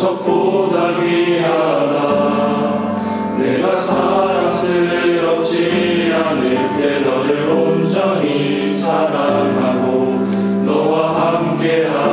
보석보다 귀하다. 내가 사랑스럽지 않을 때 너를 온전히 사랑하고 너와 함께하